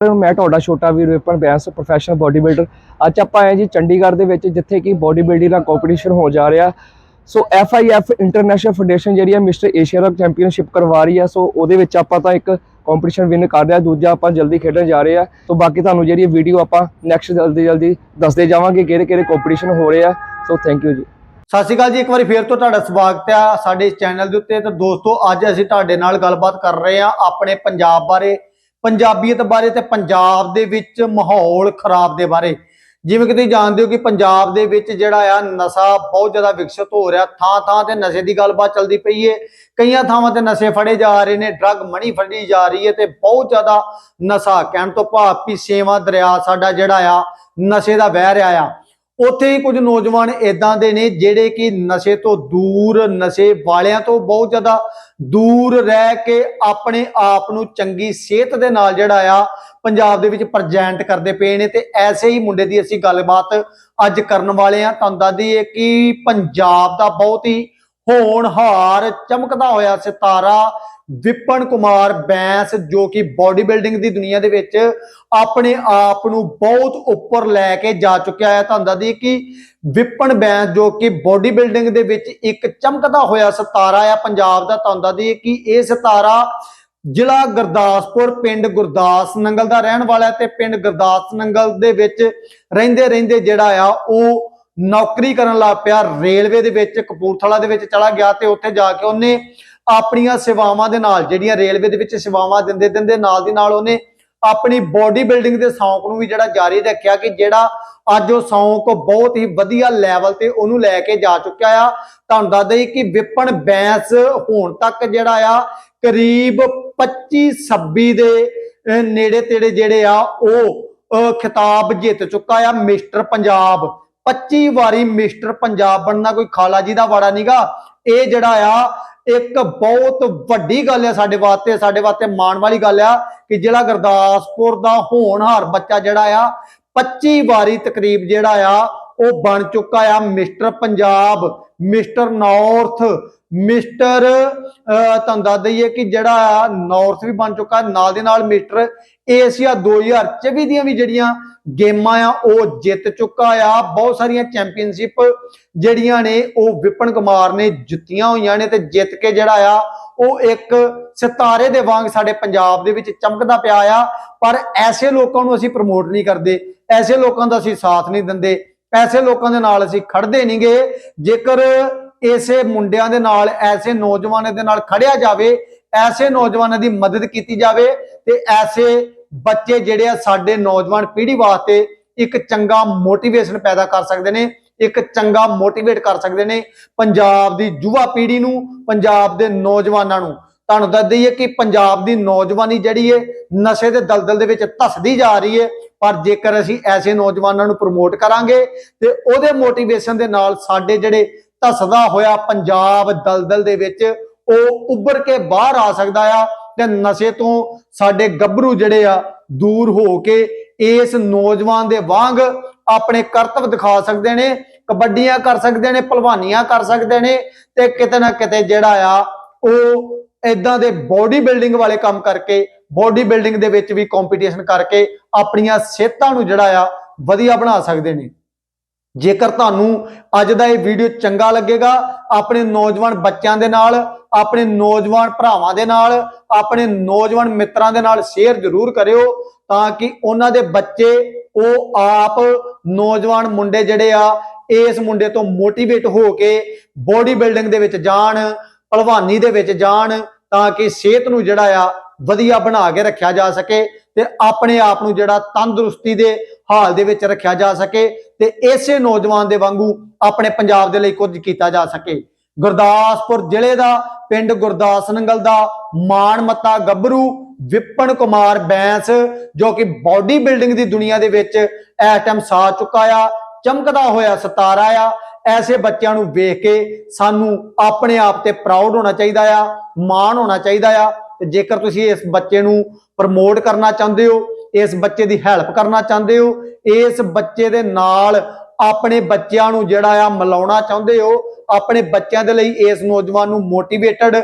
ਮੈਂ ਤੁਹਾਡਾ ਛੋਟਾ ਵੀਰ Vipan Bains professional body builder ਅੱਜ ਆਪਾਂ ਆਏ ਜੀ ਚੰਡੀਗੜ੍ਹ ਦੇ ਵਿੱਚ, ਜਿੱਥੇ ਕਿ ਬਾਡੀ ਬਿਲਡਿੰਗ ਦਾ ਕੰਪੀਟੀਸ਼ਨ ਹੋ ਜਾ ਰਿਹਾ। ਸੋ FIF ਇੰਟਰਨੈਸ਼ਨਲ ਫੈਡਰੇਸ਼ਨ ਜਿਹੜੀ ਹੈ ਮਿਸਟਰ ਏਸ਼ੀਆ ਕੱਪ ਚੈਂਪੀਅਨਸ਼ਿਪ ਕਰਵਾ ਰਹੀ ਹੈ ਸੋ ਉਹਦੇ ਵਿੱਚ ਆਪਾਂ ਤਾਂ ਇੱਕ ਕੰਪੀਟੀਸ਼ਨ ਵਿਨ ਕਰ ਰਿਹਾ ਦੂਜਾ ਆਪਾਂ ਜਲਦੀ ਖੇਡਣ ਜਾ ਰਹੇ ਆ। ਸੋ ਬਾਕੀ ਤੁਹਾਨੂੰ ਜਿਹੜੀ ਵੀਡੀਓ ਆਪਾਂ ਨੈਕਸਟ ਜਲਦੀ ਜਲਦੀ ਦੱਸਦੇ ਜਾਵਾਂਗੇ ਕਿਹੜੇ ਕਿਹੜੇ ਕੰਪੀਟੀਸ਼ਨ ਹੋ ਰਹੇ ਆ। ਸੋ ਥੈਂਕ ਯੂ ਜੀ। ਸਤਿ ਸ਼੍ਰੀ ਅਕਾਲ ਜੀ। ਇੱਕ ਵਾਰੀ ਫੇਰ ਤੋਂ ਤੁਹਾਡਾ ਸਵਾਗਤ ਆ ਸਾਡੇ ਚੈਨਲ ਦੇ ਉੱਤੇ। ਤੇ ਦੋਸਤੋ, ਅੱਜ ਅਸੀਂ ਤੁਹਾਡੇ ਨਾਲ ਗੱਲਬਾਤ ਕਰ ਰਹੇ ਹਾਂ ਆਪਣੇ ਪੰਜਾਬ ਬਾਰੇ। ਪੰਜਾਬੀਅਤ ਬਾਰੇ ਤੇ ਪੰਜਾਬ ਦੇ ਵਿੱਚ ਮਾਹੌਲ ਖਰਾਬ ਦੇ ਬਾਰੇ। ਜਿਵੇਂ ਕਿ ਤੁਸੀਂ ਜਾਣਦੇ ਹੋ ਕਿ ਪੰਜਾਬ ਦੇ ਵਿੱਚ ਜਿਹੜਾ ਆ ਨਸ਼ਾ ਬਹੁਤ ਜ਼ਿਆਦਾ ਵਿਕਸਿਤ ਹੋ ਰਿਹਾ। ਥਾਂ ਥਾਂ ਤੇ ਨਸ਼ੇ ਦੀ ਗੱਲਬਾਤ ਚੱਲਦੀ ਪਈ ਏ। ਕਈਆਂ ਥਾਵਾਂ ਤੇ ਨਸ਼ੇ ਫੜੇ ਜਾ ਰਹੇ ਨੇ, ਡਰੱਗ ਮਣੀ ਫੜੀ ਜਾ ਰਹੀ ਹੈ ਤੇ ਬਹੁਤ ਜ਼ਿਆਦਾ ਨਸ਼ਾ। ਕਹਿਣ ਤੋਂ ਭਾਵ ਵੀ ਸੇਵਾ ਦਰਿਆ ਸਾਡਾ ਜਿਹੜਾ ਆ, ਨਸ਼ੇ ਦਾ ਵਹਿ ਰਿਹਾ ਆ। ਉੱਥੇ ਹੀ ਕੁਝ ਨੌਜਵਾਨ ਇਦਾਂ ਦੇ ਨੇ ਜਿਹੜੇ ਕਿ ਨਸ਼ੇ ਤੋਂ ਦੂਰ, ਨਸ਼ੇ ਵਾਲਿਆਂ ਤੋਂ ਬਹੁਤ ਜ਼ਿਆਦਾ ਦੂਰ ਰਹਿ ਕੇ ਆਪਣੇ ਆਪ ਨੂੰ ਚੰਗੀ ਸਿਹਤ ਦੇ ਨਾਲ ਜਿਹੜਾ ਆ ਪੰਜਾਬ ਦੇ ਵਿੱਚ ਪ੍ਰੈਜ਼ੈਂਟ ਕਰਦੇ ਪਏ ਨੇ ਤੇ ਐਸੇ ਹੀ ਮੁੰਡੇ ਦੀ ਅਸੀਂ ਗੱਲਬਾਤ ਅੱਜ ਕਰਨ ਵਾਲੇ ਆ ਤੁਹਾਨੂੰ ਦੱਸ ਦਈਏ ਕਿ ਪੰਜਾਬ ਦਾ ਬਹੁਤ ਹੀ ਹੋਣਹਾਰ ਚਮਕਦਾ ਹੋਇਆ ਸਿਤਾਰਾ, ਵਿਪਨ ਕੁਮਾਰ ਬੈਂਸ ਜੋ ਕਿ ਬਾਡੀ ਬਿਲਡਿੰਗ ਦੀ ਦੁਨੀਆ ਦੇ ਵਿੱਚ ਆਪਣੇ ਆਪ ਨੂੰ ਬਹੁਤ ਉੱਪਰ ਲੈ ਕੇ ਜਾ ਚੁੱਕਿਆ ਹੈ। ਤੁਹਾਨੂੰ ਦੱਸ ਕਿ ਵਿਪਨ ਬੈਂਸ ਜੋ ਕਿ ਬਾਡੀ ਬਿਲਡਿੰਗ ਦੇ ਵਿੱਚ ਇੱਕ ਚਮਕਦਾ ਹੋਇਆ ਸਿਤਾਰਾ ਆ ਪੰਜਾਬ ਦਾ, ਤੁਹਾਨੂੰ ਦੱਸ ਕਿ ਇਹ ਸਿਤਾਰਾ ਜ਼ਿਲ੍ਹਾ ਗੁਰਦਾਸਪੁਰ, ਪਿੰਡ ਗੁਰਦਾਸ ਨੰਗਲ ਦਾ ਰਹਿਣ ਵਾਲਾ ਹੈ ਤੇ ਪਿੰਡ ਗੁਰਦਾਸ ਨੰਗਲ ਦੇ ਵਿੱਚ ਰਹਿੰਦੇ ਰਹਿੰਦੇ ਜਿਹੜਾ ਆ, ਉਹ ਨੌਕਰੀ ਕਰਨ ਲੱਗ ਪਿਆ, ਰੇਲਵੇ ਦੇ ਵਿੱਚ, ਕਪੂਰਥਲਾ ਦੇ ਵਿੱਚ ਚਲਾ ਗਿਆ ਤੇ ਉੱਥੇ ਜਾ ਕੇ ਉਹਨੇ ਆਪਣੀਆਂ ਸੇਵਾਵਾਂ ਦੇ ਨਾਲ, ਜਿਹੜੀਆਂ ਰੇਲਵੇ ਦੇ ਵਿੱਚ ਸੇਵਾਵਾਂ ਦਿੰਦੇ ਦਿੰਦੇ ਨਾਲ ਦੀ ਨਾਲ ਉਹਨੇ ਆਪਣੀ ਬੋਡੀ ਬਿਲਡਿੰਗ ਦੇ ਸ਼ੌਂਕ ਨੂੰ ਵੀ ਜਿਹੜਾ ਜਾਰੀ ਰੱਖਿਆ ਕਿ ਜਿਹੜਾ ਅੱਜ ਉਹ ਸ਼ੌਂਕ ਬਹੁਤ ਹੀ ਵਧੀਆ ਲੈਵਲ ਤੇ ਉਹਨੂੰ ਲੈ ਕੇ ਜਾ ਚੁੱਕਿਆ ਆ। ਤੁਹਾਨੂੰ ਦੱਸ ਦਈ ਕਿ ਵਿਪਨ ਬੈਂਸ ਹੁਣ ਤੱਕ ਜਿਹੜਾ ਆ, ਕਰੀਬ 25 26 ਦੇ ਨੇੜੇ ਤੇੜੇ ਜਿਹੜੇ ਆ, ਉਹ ਖਿਤਾਬ ਜਿੱਤ ਚੁੱਕਾ ਆ ਮਿਸਟਰ ਪੰਜਾਬ। 25 ਵਾਰੀ ਮਿਸਟਰ ਪੰਜਾਬ ਬਣਨਾ ਕੋਈ ਖਾਲਾ ਜੀ ਦਾ ਵਾੜਾ ਨਹੀਂਗਾ ਇਹ ਜਿਹੜਾ ਆ, ਇੱਕ ਬਹੁਤ ਵੱਡੀ ਗੱਲ ਹੈ ਸਾਡੇ ਵਾਸਤੇ ਸਾਡੇ ਵਾਸਤੇ ਮਾਣ ਵਾਲੀ ਗੱਲ ਆ ਕਿ ਜ਼ਿਲ੍ਹਾ ਗੁਰਦਾਸਪੁਰ ਦਾ ਹੋਣਹਾਰ ਬੱਚਾ ਜਿਹੜਾ ਆ 25 ਵਾਰੀ ਤਕਰੀਬ ਜਿਹੜਾ ਆ, ਉਹ ਬਣ ਚੁੱਕਾ ਆ mister Punjab, mister north, mister ਤੁਹਾਨੂੰ ਦੱਸ ਦਈਏ ਕਿ ਜਿਹੜਾ ਆ, ਨਾਰਥ ਵੀ ਬਣ ਚੁੱਕਾ, ਨਾਲ ਦੇ ਨਾਲ ਮਿਸਟਰ ਏਸ਼ੀਆ 2024 ਦੀਆਂ ਵੀ ਜਿਹੜੀਆਂ ਗੇਮਾਂ ਆ, ਉਹ ਜਿੱਤ ਚੁੱਕਾ ਆ। ਬਹੁਤ ਸਾਰੀਆਂ ਚੈਂਪੀਅਨਸ਼ਿਪ ਜਿਹੜੀਆਂ ਨੇ, ਉਹ ਵਿਪਨ ਕੁਮਾਰ ਨੇ ਜਿੱਤੀਆਂ ਹੋਈਆਂ ਨੇ ਤੇ ਜਿੱਤ ਕੇ ਜਿਹੜਾ ਆ, ਉਹ ਇੱਕ ਸਿਤਾਰੇ ਦੇ ਵਾਂਗ ਸਾਡੇ ਪੰਜਾਬ ਦੇ ਵਿੱਚ ਚਮਕਦਾ ਪਿਆ ਆ। ਪਰ ਐਸੇ ਲੋਕਾਂ ਨੂੰ ਅਸੀਂ ਪ੍ਰਮੋਟ ਨਹੀਂ ਕਰਦੇ, ਐਸੇ ਲੋਕਾਂ ਦਾ ਅਸੀਂ ਸਾਥ ਨਹੀਂ ਦਿੰਦੇ, ਐਸੇ ਲੋਕਾਂ ਦੇ ਨਾਲ ਅਸੀਂ ਖੜਦੇ ਨਹੀਂਗੇ ਜੇਕਰ ਐਸੇ ਮੁੰਡਿਆਂ ਦੇ ਨਾਲ, ਐਸੇ ਨੌਜਵਾਨਾਂ ਦੇ ਨਾਲ ਖੜਿਆ ਜਾਵੇ, ਐਸੇ ਨੌਜਵਾਨਾਂ ਦੀ ਮਦਦ ਕੀਤੀ ਜਾਵੇ ਤੇ ਐਸੇ ਬੱਚੇ ਜਿਹੜੇ ਆ ਸਾਡੇ ਨੌਜਵਾਨ ਪੀੜ੍ਹੀ ਵਾਸਤੇ ਇੱਕ ਚੰਗਾ ਮੋਟੀਵੇਸ਼ਨ ਪੈਦਾ ਕਰ ਸਕਦੇ ਨੇ, ਇੱਕ ਚੰਗਾ ਮੋਟੀਵੇਟ ਕਰ ਸਕਦੇ ਨੇ ਪੰਜਾਬ ਦੀ ਯੁਵਾ ਪੀੜ੍ਹੀ ਨੂੰ, ਪੰਜਾਬ ਦੇ ਨੌਜਵਾਨਾਂ ਨੂੰ। ਤੁਹਾਨੂੰ ਦੱਸ ਦਈਏ ਕਿ ਪੰਜਾਬ ਦੀ ਨੌਜਵਾਨੀ ਜਿਹੜੀ ਏ, ਨਸ਼ੇ ਦੇ ਦਲਦਲ ਦੇ ਵਿੱਚ ਧਸਦੀ ਜਾ ਰਹੀ ਏ, ਪਰ ਜੇਕਰ ਅਸੀਂ ਐਸੇ ਨੌਜਵਾਨਾਂ ਨੂੰ ਪ੍ਰਮੋਟ ਕਰਾਂਗੇ ਤੇ ਉਹਦੇ ਮੋਟੀਵੇਸ਼ਨ ਦੇ ਨਾਲ ਸਾਡੇ ਜਿਹੜੇ ਧਸਦਾ ਹੋਇਆ ਪੰਜਾਬ ਦਲਦਲ ਦੇ ਵਿੱਚ ਉਹ ਉੱਭਰ ਕੇ ਬਾਹਰ ਆ ਸਕਦਾ ਆ ਤੇ ਨਸ਼ੇ ਤੋਂ ਸਾਡੇ ਗੱਭਰੂ ਜਿਹੜੇ ਆ ਦੂਰ ਹੋ ਕੇ ਇਸ ਨੌਜਵਾਨ ਦੇ ਵਾਂਗ ਆਪਣੇ ਕਰਤੱਵ ਦਿਖਾ ਸਕਦੇ ਨੇ, ਕਬੱਡੀਆਂ ਕਰ ਸਕਦੇ ਨੇ, ਭਲਵਾਨੀਆਂ ਕਰ ਸਕਦੇ ਨੇ ਤੇ ਕਿਤੇ ਨਾ ਕਿਤੇ ਜਿਹੜਾ ਆ ਉਹ ਇਦਾਂ ਦੇ ਬਾਡੀ ਬਿਲਡਿੰਗ ਵਾਲੇ ਕੰਮ ਕਰਕੇ ਬਾਡੀ ਬਿਲਡਿੰਗ ਦੇ ਵਿੱਚ ਵੀ ਕੰਪੀਟੀਸ਼ਨ ਕਰਕੇ ਆਪਣੀਆਂ ਸਿਹਤਾਂ ਨੂੰ ਜਿਹੜਾ ਆ ਵਧੀਆ ਬਣਾ ਸਕਦੇ ਨੇ। ਜੇਕਰ ਤੁਹਾਨੂੰ ਅੱਜ ਦਾ ਇਹ ਵੀਡੀਓ ਚੰਗਾ ਲੱਗੇਗਾ, ਆਪਣੇ ਨੌਜਵਾਨ ਬੱਚਿਆਂ ਦੇ ਨਾਲ, ਆਪਣੇ ਨੌਜਵਾਨ ਭਰਾਵਾਂ ਦੇ ਨਾਲ, ਆਪਣੇ ਨੌਜਵਾਨ ਮਿੱਤਰਾਂ ਦੇ ਨਾਲ ਸ਼ੇਅਰ ਜ਼ਰੂਰ ਕਰਿਓ ਤਾਂ ਕਿ ਉਹਨਾਂ ਦੇ ਬੱਚੇ, ਉਹ ਆਪ ਨੌਜਵਾਨ ਮੁੰਡੇ ਜਿਹੜੇ ਆ, ਇਸ ਮੁੰਡੇ ਤੋਂ ਮੋਟੀਵੇਟ ਹੋ ਕੇ ਬੋਡੀ ਬਿਲਡਿੰਗ ਦੇ ਵਿੱਚ ਜਾਣ, ਭਲਵਾਨੀ ਦੇ ਵਿੱਚ ਜਾਣ ਤਾਂ ਕਿ ਸਿਹਤ ਨੂੰ ਜਿਹੜਾ ਆ ਵਧੀਆ ਬਣਾ ਕੇ ਰੱਖਿਆ ਜਾ ਸਕੇ ਤੇ ਆਪਣੇ ਆਪ ਨੂੰ ਜਿਹੜਾ ਤੰਦਰੁਸਤੀ ਦੇ ਹਾਲ ਦੇ ਵਿੱਚ ਰੱਖਿਆ ਜਾ ਸਕੇ ਤੇ ਇਸੇ ਨੌਜਵਾਨ ਦੇ ਵਾਂਗੂ ਆਪਣੇ ਪੰਜਾਬ ਦੇ ਲਈ ਕੁਝ ਕੀਤਾ ਜਾ ਸਕੇ। ਗੁਰਦਾਸਪੁਰ ਜ਼ਿਲ੍ਹੇ ਦਾ ਪਿੰਡ ਗੁਰਦਾਸ ਨੰਗਲ ਦਾ ਮਾਣ ਮੱਤਾ ਗੱਭਰੂ ਵਿਪਨ ਕੁਮਾਰ ਬੈਂਸ, ਜੋ ਕਿ ਬਾਡੀ ਬਿਲਡਿੰਗ ਦੀ ਦੁਨੀਆ ਦੇ ਵਿੱਚ ਇਸ ਟਾਈਮ ਸਾ ਚੁੱਕਾ ਆ, ਚਮਕਦਾ ਹੋਇਆ ਸਿਤਾਰਾ ਆ। ਐਸੇ ਬੱਚਿਆਂ ਨੂੰ ਵੇਖ ਕੇ ਸਾਨੂੰ ਆਪਣੇ ਆਪ ਤੇ ਪ੍ਰਾਊਡ ਹੋਣਾ ਚਾਹੀਦਾ ਆ, ਮਾਣ ਹੋਣਾ ਚਾਹੀਦਾ ਆ। ਤੇ ਜੇਕਰ ਤੁਸੀਂ ਇਸ ਬੱਚੇ ਨੂੰ ਪ੍ਰਮੋਟ ਕਰਨਾ ਚਾਹੁੰਦੇ ਹੋ ਇਸ ਬੱਚੇ ਦੀ ਹੈਲਪ ਕਰਨਾ ਚਾਹੁੰਦੇ ਹੋ? ਇਸ ਬੱਚੇ ਦੇ ਨਾਲ ਆਪਣੇ ਬੱਚਿਆਂ ਨੂੰ ਜਿਹੜਾ ਆ ਮਿਲਾਉਣਾ ਚਾਹੁੰਦੇ ਹੋ? ਆਪਣੇ ਬੱਚਿਆਂ ਦੇ ਲਈ ਇਸ ਨੌਜਵਾਨ ਨੂੰ ਮੋਟੀਵੇਟਡ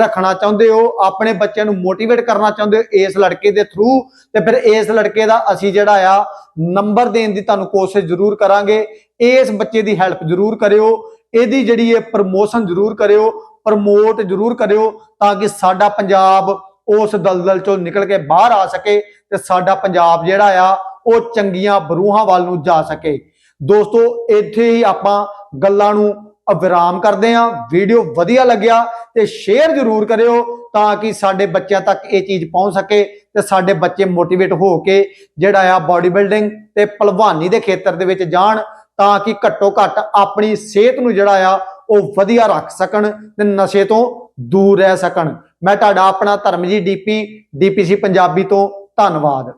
ਰੱਖਣਾ ਚਾਹੁੰਦੇ ਹੋ? ਆਪਣੇ ਬੱਚਿਆਂ ਨੂੰ ਮੋਟੀਵੇਟ ਕਰਨਾ ਚਾਹੁੰਦੇ ਹੋ ਇਸ ਲੜਕੇ ਦੇ ਥਰੂ ਤੇ ਫਿਰ ਇਸ ਲੜਕੇ ਦਾ ਅਸੀਂ ਜਿਹੜਾ ਆ ਨੰਬਰ ਦੇਣ ਦੀ ਤੁਹਾਨੂੰ ਕੋਸ਼ਿਸ਼ ਜ਼ਰੂਰ ਕਰਾਂਗੇ। ਇਸ ਬੱਚੇ ਦੀ ਹੈਲਪ ਜ਼ਰੂਰ ਕਰਿਓ। ਇਹਦੀ ਜਿਹੜੀ ਇਹ ਪ੍ਰਮੋਸ਼ਨ ਜ਼ਰੂਰ ਕਰਿਓ। ਪ੍ਰਮੋਟ ਜ਼ਰੂਰ ਕਰਿਓ ਤਾਂ ਕਿ ਸਾਡਾ ਪੰਜਾਬ ਉਸ ਦਲਦਲ ਚੋਂ ਨਿਕਲ ਕੇ ਬਾਹਰ ਆ ਸਕੇ ਤੇ ਸਾਡਾ ਪੰਜਾਬ ਜਿਹੜਾ ਆ, ਉਹ ਚੰਗੀਆਂ ਬਰੂਹਾਂ ਵੱਲ ਨੂੰ ਜਾ ਸਕੇ। ਦੋਸਤੋ, ਇੱਥੇ ਹੀ ਆਪਾਂ ਗੱਲਾਂ ਨੂੰ ਵਿਰਾਮ ਕਰਦੇ ਹਾਂ। ਵੀਡੀਓ ਵਧੀਆ ਲੱਗਿਆ ਤੇ ਸ਼ੇਅਰ ਜ਼ਰੂਰ ਕਰਿਓ ਤਾਂ ਕਿ ਸਾਡੇ ਬੱਚਿਆਂ ਤੱਕ ਇਹ ਚੀਜ਼ ਪਹੁੰਚ ਸਕੇ ਤੇ ਸਾਡੇ ਬੱਚੇ ਮੋਟੀਵੇਟ ਹੋ ਕੇ ਜਿਹੜਾ ਆ ਬਾਡੀ ਬਿਲਡਿੰਗ ਤੇ ਭਲਵਾਨੀ ਦੇ ਖੇਤਰ ਦੇ ਵਿੱਚ ਜਾਣ ਤਾਂ ਕਿ ਘੱਟੋ ਘੱਟ ਆਪਣੀ ਸਿਹਤ ਨੂੰ ਜਿਹੜਾ ਆ, ਉਹ ਵਧੀਆ ਰੱਖ ਸਕਣ ਤੇ ਨਸ਼ੇ ਤੋਂ ਦੂਰ ਰਹਿ ਸਕਣ। ਮੈਂ ਤੁਹਾਡਾ ਆਪਣਾ ਧਰਮਜੀਤ ਡੀਪੀ ਡੀਪੀਸੀ ਪੰਜਾਬੀ ਤੋਂ ਧੰਨਵਾਦ।